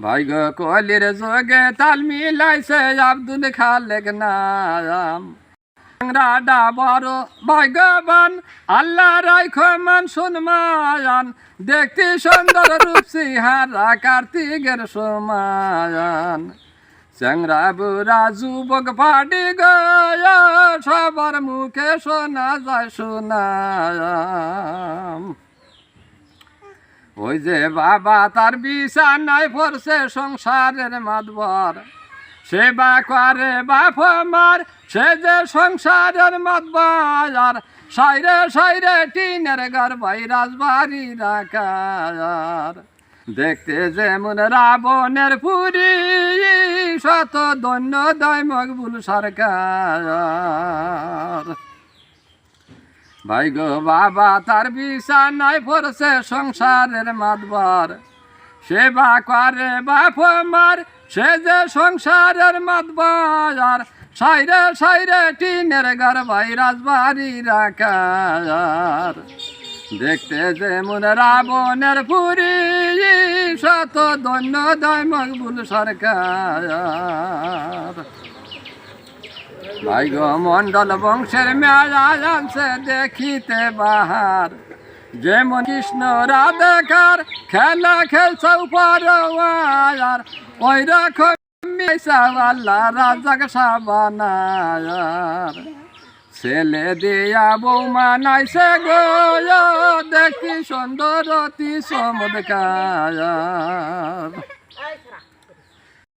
শোনায়াম ভাইগ কলির যোগে তাল মিলাইছে আব্দুল খালেক নাম। রাডা বড় ভাগ্যবান আল্লাহ রাইখ মান সুনমায়ান। দেখতে সুন্দর রূপ সিহারা কার্তিকের সমায়ান। চ্যাংরা বুড়া যুবক পাটি গয় সবার মুখে শোনা যায় শোনায়াম ওই যে বাবা তার বিছানায় পড়ছে সংসারের মাতবর। সেবা করে বাপ মার সে যে সংসারের মাতবার। সাইরে সাইরে টিনের ঘর ভাই রাজবাড়ি রাখার। দেখতে যেমন রাবণের পুরী, শত দৈন্য দয় মকবুল সরকার। ভাই গো বাবা, তার বিছানায় পড়ছে সংসারের মাতবার। সেবা করে, বাপ মার সে যে সংসারের মাতবার। সাইরে সাইরে টিনের ঘর ভাই রাজবাড়ি রাখার। দেখতে যেমন রাবণের পুরী শত ধন্য দয় মকবুল সরকার। ভাই গো মন্ডল বংশের মেয়া আনছে দেখিতে বাহার। যেমন কৃষ্ণ রাধাকার খেলা খেলছে উপর ওই রকম আল্লাহ রাজাক ছেলে দিয়া বৌমা নাইছে গো, দেখি সুন্দর অতি চমৎকার